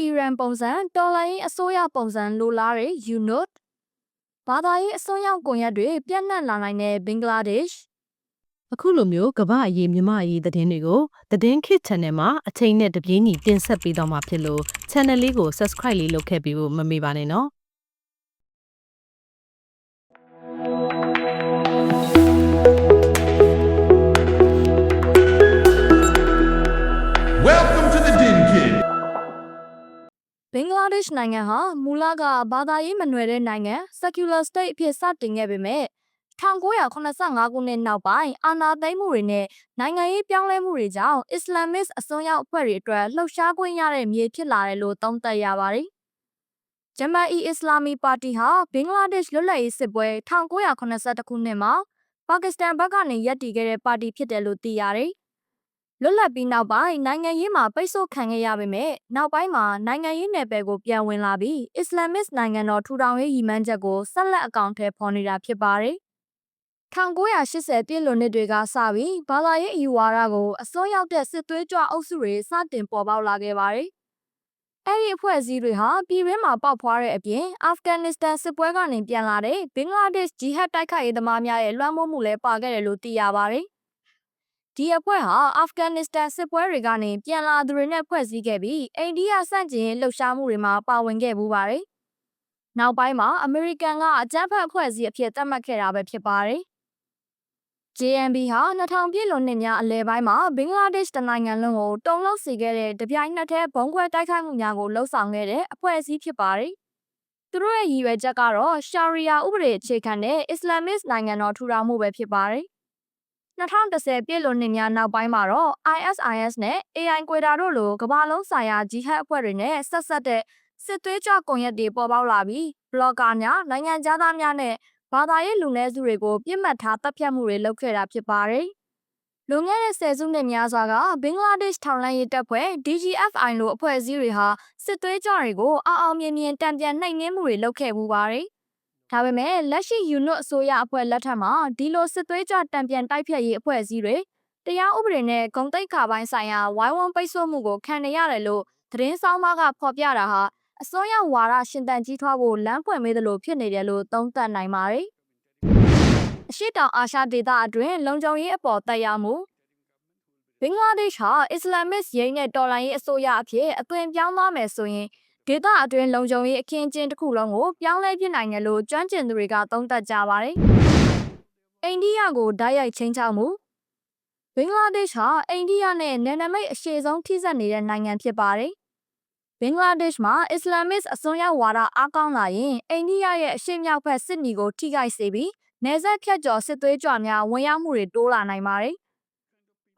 အီရန်ပုံစံတော်လိုင်းအစိုးရပုံစံလိုလားတဲ့ UNOT ဘာသာရေးအစွန်းရောက်ကွန်ရက်တွေပြန့်နှံ့လာနိုင်တဲ့ဘင်္ဂလားဒေ့ရှ်အခုလိုမျိုးကမ္ဘာအရေးမြမအရေးသတင်းတွေကိုသတင်းခစ် channel မှာအချိန်နဲ့တပြေးညီတင်ဆက်ပေးတော့မှာဖြစ်လို့ channel လေးကို subscribe လေးလုပ်ခဲ့ပြီးဖို့မမေ့ပါနဲ့နော် ဘင်္ဂလားဒေ့ရှ်နိုင်ငံဟာမူလကဘာသာရေးမနွယ်တဲ့နိုင်ငံ secular state အဖြစ်စတင်ခဲ့ပေမဲ့1985ခုနှစ်နောက်ပိုင်းအာဏာသိမ်းမှုတွေနဲ့နိုင်ငံရေးပြောင်းလဲမှုတွေကြောင့် Islamist အစွန်းရောက်အဖွဲ့တွေအတွက်လှုပ်ရှားခွင့်ရတဲ့မြေဖြစ်လာတယ်လို့သုံးသပ်ရပါတယ်။ဂျမအီအစ္စလာမီပါတီဟာဘင်္ဂလားဒေ့ရှ်လွတ်လပ်ရေးစစ်ပွဲ1982ခုနှစ်မှာပါကစ္စတန်ဘက်ကနေရပ်တည်ခဲ့တဲ့ပါတီဖြစ်တယ်လို့သိရတယ်။ လွတ်လပ်ပြီးနောက်ပိုင်းနိုင်ငံရေးမှာပိတ်ဆို့ခံခဲ့ရပေမဲ့နောက်ပိုင်းမှာနိုင်ငံရေးနယ်ပယ်ကိုပြန်ဝင်လာပြီး Islamist နိုင်ငံတော်ထူထောင်ရေးရည်မှန်းချက်ကိုဆက်လက်အကောင့်ထဲပေါ်နေတာဖြစ်ပါတယ်။1980ပြည့်လွန်နှစ်တွေကစပြီးဘာသာရေးအယူဝါဒကိုအစွန်းရောက်တဲ့စစ်သွေးကြွအုပ်စုတွေစတင်ပေါ်ပေါက်လာခဲ့ပါတယ်။အဲ့ဒီအဖွဲ့အစည်းတွေဟာပြည်တွင်းမှာပေါက်ဖွားတဲ့အပြင်အာဖဂန်နစ္စတန်စစ်ပွဲကနေပြန်လာတဲ့ဘင်္ဂလားဒေ့ရှ်ဂျီဟတ်တိုက်ခိုက်ရေးသမားများရဲ့လွှမ်းမိုးမှုလည်းပါခဲ့တယ်လို့သိရပါတယ်။ ဒီအဖွဲ့ဟာအာဖဂန်နစ္စတန်စစ်ပွဲတွေကနေပြန်လာသူတွေနဲ့ဖွဲ့စည်းခဲ့ပြီးအိန္ဒိယစန့်ကျင်ရေးလှုပ်ရှားမှုတွေမှာပါဝင်ခဲ့ပူပါတယ်။နောက်ပိုင်းမှာအမေရိကန်ကအကြမ်းဖက်အဖွဲ့အစည်းအဖြစ်သတ်မှတ်ခဲ့တာပဲဖြစ်ပါတယ်။ JNB ဟာ2000ပြည့်လွန်နှစ်များအလဲပိုင်းမှာဘင်္ဂလားဒေ့ရှ်တနိုင်ငံလုံးကိုတုံ့လောက်စေခဲ့တဲ့တပြိုင်နက်တည်းဘုံခွဲတိုက်ခိုက်မှုများကိုလှုံ့ဆော်ခဲ့တဲ့အဖွဲ့အစည်းဖြစ်ပါတယ်။သူတို့ရဲ့ရည်ရွယ်ချက်ကတော့ရှာရီယာဥပဒေအခြေခံတဲ့အစ္စလာမစ်နိုင်ငံတော်ထူထောင်မှုပဲဖြစ်ပါတယ်။ 2010ပြည့်လွန်နှစ်များနောက်ပိုင်းမှာတော့ ISIS နဲ့ AI ကွေတာတို့လိုကမ္ဘာလုံးဆိုင်ရာဂျီဟတ်အဖွဲ့တွေနဲ့ဆက်ဆက်တဲ့စစ်သွေးကြွကွန်ရက်တွေပေါ်ပေါက်လာပြီးဘလော့ဂါများနိုင်ငံသားများနဲ့ဘာသာရေးလူနည်းစုတွေကိုပြစ်မှတ်ထားတပ်ဖြတ်မှုတွေလုပ်ခဲ့တာဖြစ်ပါတယ်။လွန်ခဲ့တဲ့ဆယ်စုနှစ်များစွာကဘင်္ဂလားဒေ့ရှ်ထောင်လှမ်းရေးတပ်ဖွဲ့ DGFI လိုအဖွဲ့အစည်းတွေဟာစစ်သွေးကြွတွေကိုအအောင်မြင်မြင်တံပြန်နှိမ်နင်းမှုတွေလုပ်ခဲ့မှုပါတယ်။ ဒါပေမဲ့လက်ရှိ UNOT အစိုးရအဖွဲ့လက်ထက်မှာဒီလိုစစ်သွေးကြွတံပြန်တိုက်ဖြတ်ရေးအဖွဲ့အစည်းတွေတရားဥပဒေနဲ့ဂုံတိတ်ခါပိုင်းဆိုင်ရာဝိုင်းဝန်းပိတ်ဆို့မှုကိုခံရရတယ်လို့သတင်းဆောင်မကဖော်ပြတာဟာအစွန်းရောက်ဝါဒရှင်တန်ကြီးထွားဖို့လမ်းဖွင့်ပေးသလိုဖြစ်နေတယ်လို့သုံးသပ်နိုင်ပါတယ်။အရှိတောင်အာရှဒေသအတွင်းလုံခြုံရေးအပေါ်တက်ရောက်မှုဘင်္ဂလားဒေ့ရှ်ဟာအစ္စလာမစ်ရင်းနဲ့တော်လှန်ရေးအစိုးရအဖြစ်အသွင်ပြောင်းသွားမယ်ဆိုရင် ဒေသအတွင်းလုံခြုံရေးအခင်းအကျင်းတစ်ခုလုံးကိုပြောင်းလဲပြနိုင်တယ်လို့ကျွမ်းကျင်သူတွေကသုံးသပ်ကြပါတယ်။အိန္ဒိယကိုဓာတ်ရိုက်ချင်းချောက်မှုဘင်္ဂလားဒေ့ရှ်ဟာအိန္ဒိယနဲ့နယ်နိမိတ်အရှေ့ဆုံးထိစပ်နေတဲ့နိုင်ငံဖြစ်ပါတယ်။ဘင်္ဂလားဒေ့ရှ်မှာအစ္စလာမစ်အစွန်းရောက်ဝါဒအားကောင်းလာရင်အိန္ဒိယရဲ့အရှေ့မြောက်ဘက်စစ်နီကိုထိခိုက်စေပြီးနေဆက်ဖြတ်ကျော်စစ်သွေးကြွများဝင်ရောက်မှုတွေတိုးလာနိုင်ပါတယ်။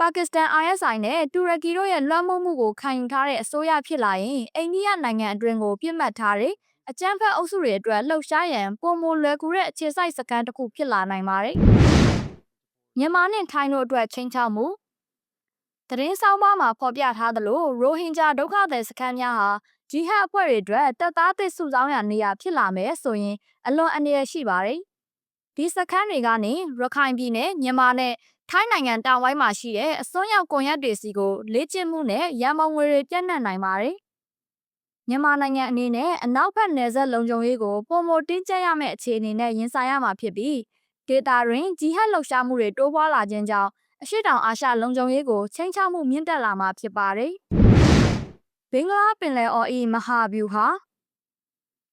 ပါကစ္စတန် ISI နဲ့တူရကီတို့ရဲ့လွှမ်းမိုးမှုကိုခံယူထားတဲ့အစိုးရဖြစ်လာရင်အိန္ဒိယနိုင်ငံအတွင်းကိုပြစ်မှတ်ထားတဲ့အကြမ်းဖက်အုပ်စုတွေအတွက်လှုပ်ရှားရန်ပုံမလွယ်ကူတဲ့အခြေစိုက်စခန်းတစ်ခုဖြစ်လာနိုင်ပါတယ်။မြန်မာနဲ့ထိုင်းတို့အတွက်ချင်းချောက်မှုသတင်းဆောင်ပါမှာဖော်ပြထားသလိုရိုဟင်ဂျာဒုက္ခသည်စခန်းများဟာဂျီဟတ်အဖွဲ့တွေအတွက်တပ်သားသစ်စုဆောင်းရာနေရာဖြစ်လာမယ်ဆိုရင်အလွန်အန္တရာယ်ရှိပါတယ်။ဒီစခန်းတွေကနေရခိုင်ပြည်နယ်မြန်မာနဲ့ ထိုင်းနိုင်ငံတောင်ပိုင်းမှာရှိတဲ့အစွန်းရောက်ကွန်ရက်တွေစီကိုလေ့ကျင့်မှုနဲ့ရန်ပုံငွေတွေပြန့်နှံ့နိုင်ပါတယ်။မြန်မာနိုင်ငံအနေနဲ့အနောက်ဘက်နယ်စပ်လုံခြုံရေးကိုပုံမတင်းကျပ်ရမယ့်အခြေအနေနဲ့ရင်ဆိုင်ရမှာဖြစ်ပြီးဒေတာတွင်ဂျီဟတ်လှုပ်ရှားမှုတွေတိုးပွားလာခြင်းကြောင့်အရှိတောင်အာရှလုံခြုံရေးကိုချိန်ချမှုမြင့်တက်လာမှာဖြစ်ပါတယ်။ဘင်္ဂလားပင်လယ်အော်၏မဟာဗျူဟာ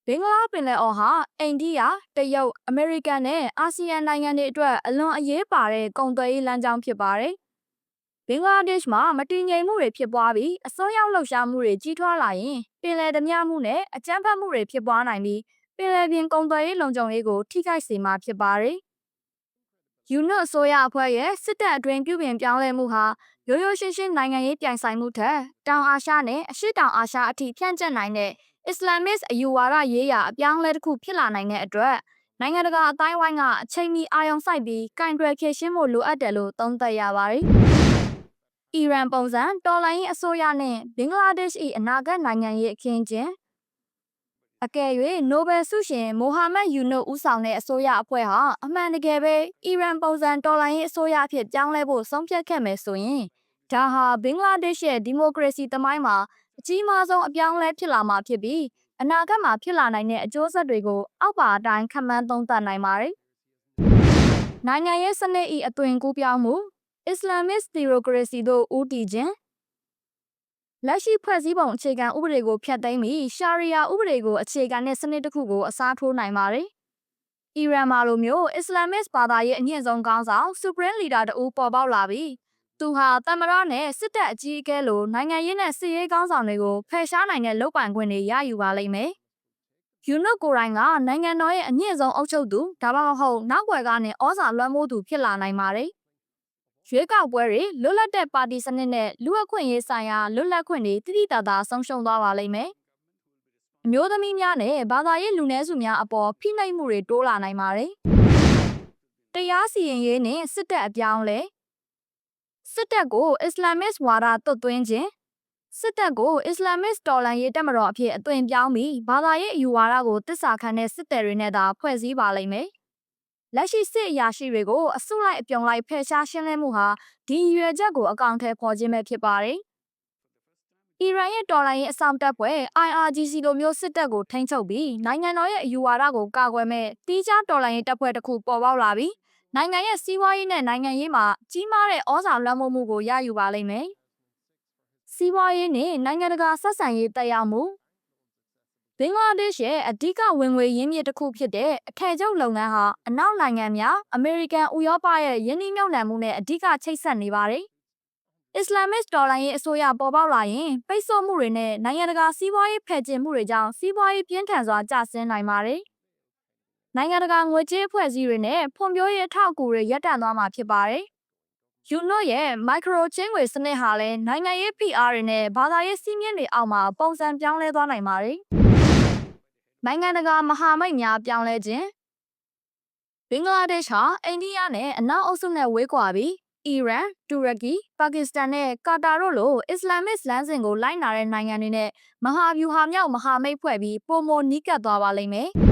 ဘင်္ဂလားပင်လယ်အော်ဟာအိန္ဒိယ၊တရုတ်၊အမေရိကန်နဲ့အာဆီယံနိုင်ငံတွေအတွက်အလွန်အရေးပါတဲ့ကုန်သွယ်ရေးလမ်းကြောင်းဖြစ်ပါတယ်။ဘင်္ဂလားဒေ့ရှ်မှာမတည်ငြိမ်မှုတွေဖြစ်ပွားပြီးအစွန်းရောက်လှုပ်ရှားမှုတွေကြီးထွားလာရင်ပင်လယ်ဓမြမှုနဲ့အကြမ်းဖက်မှုတွေဖြစ်ပွားနိုင်ပြီးပင်လယ်ပြင်ကုန်သွယ်ရေးလုံခြုံရေးကိုထိခိုက်စေမှာဖြစ်ပါတယ်။ UNO အစိုးရအဖွဲ့ရဲ့စစ်တပ်အတွင်းပြုပြင်ပြောင်းလဲမှုဟာရိုးရိုးရှင်းရှင်းနိုင်ငံရေးပြိုင်ဆိုင်မှုထက်တောင်အာရှနဲ့အရှေ့တောင်အာရှအထိဖြန့်ကျက်နိုင်တဲ့ အစ္စလာမစ်အယူဝါဒရေးရာအပြောင်းအလဲတစ်ခုဖြစ်လာနိုင်တဲ့အတွက်နိုင်ငံတကာအတိုင်းဝိုင်းကအချိန်မီအာရုံစိုက်ပြီးကင်တွယ်ဖြည့်ရှင်းဖို့လိုအပ်တယ်လို့သုံးသပ်ရပါတယ်။အီရန်ပုံစံတော်လိုင်းအစိုးရနဲ့ဘင်္ဂလားဒေ့ရှ်၏အနာဂတ်နိုင်ငံရေးအခင်းကျင်းအကယ်၍နိုဘယ်ဆုရှင်မိုဟာမက်ယူနုဦးဆောင်တဲ့အစိုးရအဖွဲ့ဟာအမှန်တကယ်ပဲအီရန်ပုံစံတော်လှန်ရေးအစိုးရအဖြစ်ပြောင်းလဲဖို့ဆုံးဖြတ်ခဲ့မယ်ဆိုရင်ဒါဟာဘင်္ဂလားဒေ့ရှ်ရဲ့ဒီမိုကရေစီသမိုင်းမှာ အကြီးမားဆုံးအပြောင်းအလဲဖြစ်လာမှာဖြစ်ပြီးအနာဂတ်မှာဖြစ်လာနိုင်တဲ့အကျိုးဆက်တွေကိုအောက်ပါအတိုင်းခန့်မှန်းသုံးသပ်နိုင်ပါတယ်။နိုင်ငံရေးစနစ်၏အသွင်ကူးပြောင်းမှု Islamist theocracy တို့ဦးတည်ခြင်းလက်ရှိဖွဲ့စည်းပုံအခြေခံဥပဒေကိုဖျက်သိမ်းပြီးရှာရီယာဥပဒေကိုအခြေခံတဲ့စနစ်တစ်ခုကိုအစားထိုးနိုင်ပါတယ်။အီရန်မှာလိုမျိုး Islamist ဘာသာရေးအညင့်ဆုံးခေါင်းဆောင် Supreme Leader တဦးပေါ်ပေါက်လာပြီး သူဟာတမရနဲ့စစ်တပ်အကြီးအကဲလိုနိုင်ငံရေးနဲ့စစ်ရေးခေါင်းဆောင်တွေကိုဖယ်ရှားနိုင်တဲ့လုပ်ပိုင်ခွင့်တွေရယူပါလိမ့်မယ်။ယူနုကိုရိုင်းကနိုင်ငံတော်ရဲ့အညင့်ဆုံးအုပ်ချုပ်သူဒါမှမဟုတ်နောက်ွယ်ကနေဩဇာလွှမ်းမိုးသူဖြစ်လာနိုင်ပါတယ်။ရွေးကောက်ပွဲတွေလွတ်လပ်တဲ့ပါတီစနစ်နဲ့လူ့အခွင့်အရေးဆိုင်ရာလွတ်လပ်ခွင့်တွေတိတိတသာဆုံးရှုံးသွားပါလိမ့်မယ်။အမျိုးသမီးများနဲ့ဘာသာရေးလူနည်းစုများအပေါ်ဖိနှိပ်မှုတွေတိုးလာနိုင်ပါတယ်။တရားစီရင်ရေးနဲ့စစ်တပ်အပြောင်းလဲ စစ်တပ်ကို Islamist ဝါဒသွတ်သွင်းခြင်းစစ်တပ်ကို Islamist တော်လှန်ရေးတပ်မတော်အဖြစ်အသွင်ပြောင်းပြီးဘာသာရေးအယူဝါဒကိုတစ္ဆာခံတဲ့စစ်တပ်တွေနဲ့သာဖွဲ့စည်းပါလိမ့်မယ်။လက်ရှိစစ်အရာရှိတွေကိုအစုလိုက်အပြုံလိုက်ဖယ်ရှားရှင်းလင်းမှုဟာဒီရည်ရွယ်ချက်ကိုအကောင့်ထဲပေါ်ခြင်းပဲဖြစ်ပါတယ်။အီရန်ရဲ့တော်လှန်ရေးအဆောင်တပ်ဖွဲ့ IRGC လိုမျိုးစစ်တပ်ကိုထိန်းချုပ်ပြီးနိုင်ငံတော်ရဲ့အယူဝါဒကိုကာကွယ်မဲ့တီးခြားတော်လှန်ရေးတပ်ဖွဲ့တစ်ခုပေါ်ပေါက်လာပြီး နိုင်ငံရဲ့စီးပွားရေးနဲ့နိုင်ငံရေးမှာကြီးမားတဲ့ဩဇာလွှမ်းမိုးမှုကိုရယူပါလိမ့်မယ်။စီးပွားရေးနဲ့နိုင်ငံတကာဆက်ဆံရေးတက်ရောက်မှုဘင်္ဂလားဒေ့ရှ်ရဲ့အဓိကဝင်ငွေရင်းမြစ်တစ်ခုဖြစ်တဲ့အထည်ချုပ်လုပ်ငန်းဟာအနောက်နိုင်ငံများအမေရိကန်ဥရောပရဲ့ယင်းနှိမ့်မြုပ်နှံမှုနဲ့အဓိကချိတ်ဆက်နေပါတယ်။ Islamist တော်လှန်ရေးအစိုးရပေါ်ပေါက်လာရင်ပိတ်ဆို့မှုတွေနဲ့နိုင်ငံတကာစီးပွားရေးဖယ်ကျဉ်မှုတွေကြောင့်စီးပွားရေးပြင်းထန်စွာကျဆင်းနိုင်ပါတယ်။ နိုင်ငံတကာငွေကြေးအဖွဲ့အစည်းတွေနဲ့ဖွံ့ဖြိုးရေးအထောက်အကူတွေရပ်တန့်သွားမှာဖြစ်ပါတယ်။ UNO ရဲ့ micro ချင်းငွေစနစ်ဟာလည်းနိုင်ငံရေး PR တွေနဲ့ဘာသာရေးစည်းမျဉ်းတွေအောက်မှာပုံစံပြောင်းလဲသွားနိုင်ပါတယ်။နိုင်ငံတကာမဟာမိတ်များပြောင်းလဲခြင်းဘင်္ဂလားဒေ့ရှ်ဟာအိန္ဒိယနဲ့အနောက်အုပ်စုနဲ့ဝေးကွာပြီးအီရန်၊တူရကီ၊ပါကစ္စတန်နဲ့ကာတာတို့လိုအစ္စလာမစ်လမ်းစဉ်ကိုလိုက်နာတဲ့နိုင်ငံတွေနဲ့မဟာဗျူဟာမြောက်မဟာမိတ်ဖွဲ့ပြီးပုံမနီးကပ်သွားပါလိမ့်မယ်။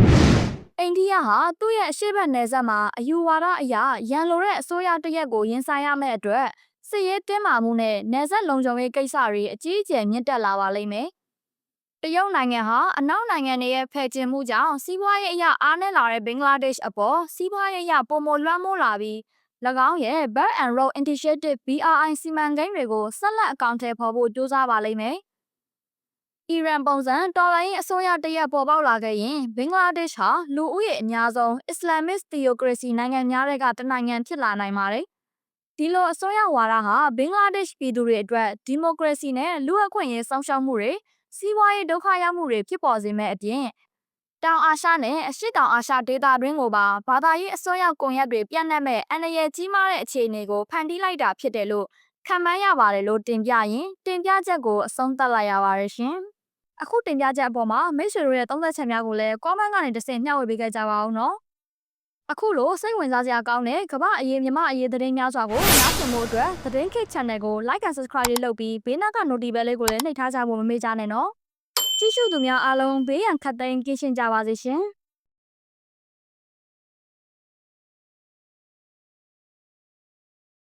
အိန္ဒိယဟာသူ့ရဲ့အရှိတ်နယ်စပ်မှာအယူဝါဒအရရန်လိုတဲ့အစိုးရတရက်ကိုရင်ဆိုင်ရမယ့်အတွက်စစ်ရေးတင်းမာမှုနဲ့နယ်စပ်လုံခြုံရေးကိစ္စတွေအကြီးအကျယ်မြင့်တက်လာပါလိမ့်မယ်။တရုတ်နိုင်ငံဟာအနောက်နိုင်ငံတွေရဲ့ဖယ်ကျဉ်မှုကြောင့်စီးပွားရေးအရအားနည်းလာတဲ့ဘင်္ဂလားဒေ့ရှ်အပေါ်စီးပွားရေးအရပုံမလွှမ်းမိုးလာပြီး၎င်းရဲ့ Belt and Road Initiative BRI စီမံကိန်းတွေကိုဆက်လက်အကောင့်ထဲပေါ်ဖို့ကြိုးစားပါလိမ့်မယ်။ အီရန်ပုံစံတော်လိုင်းအစိုးရတရက်ပေါ်ပေါက်လာခဲ့ရင်ဘင်္ဂလားဒေ့ရှ်ဟာလူဦးရေအများဆုံး Islamist theocracy နိုင်ငံများတွေကတနိုင်ငံဖြစ်လာနိုင်ပါတယ်။ဒီလိုအစိုးရဝါဒဟာဘင်္ဂလားဒေ့ရှ်ပြည်သူတွေအတွက်ဒီမိုကရေစီနဲ့လူ့အခွင့်အရေးဆောင်ရှောက်မှုတွေစီးပွားရေးဒုက္ခရောက်မှုတွေဖြစ်ပေါ်စေမဲ့အပြင်တောင်အာရှနဲ့အရှေ့တောင်အာရှဒေသတွင်းကိုပါဘာသာရေးအစွမ်းရောက်ကွန်ရက်တွေပြန့်နှံ့မဲ့အန္တရာယ်ကြီးမားတဲ့အခြေအနေကိုဖန်တီးလိုက်တာဖြစ်တယ်လို့ခံမှန်းရပါတယ်လို့တင်ပြရင်တင်ပြချက်ကိုအဆုံးသတ်လိုက်ရပါတယ်ရှင်။ အခုတင်ပြချက်အပေါ်မှာမိတ်ဆွေတို့ရဲ့သုံးသက်ချက်များကိုလည်း comment ကနေတစ်ဆင့်မျှဝေပေးခဲ့ကြပါအောင်နော်။အခုလိုစိတ်ဝင်စားစရာကောင်းတဲ့ကမ္ဘာအရေးမြမအရေးသတင်းများစွာကိုနားဆင်ဖို့အတွက်သတင်းခေတ် channel ကို like and subscribe လေးလုပ်ပြီးဘေးနားက notification လေးကိုလည်းနှိပ်ထားကြဖို့မမေ့ကြနဲ့နော်။ကြည့်ရှုသူများအားလုံးဘေးရန်ခတ်သိမ်းကင်းရှင်းကြပါစေရှင်။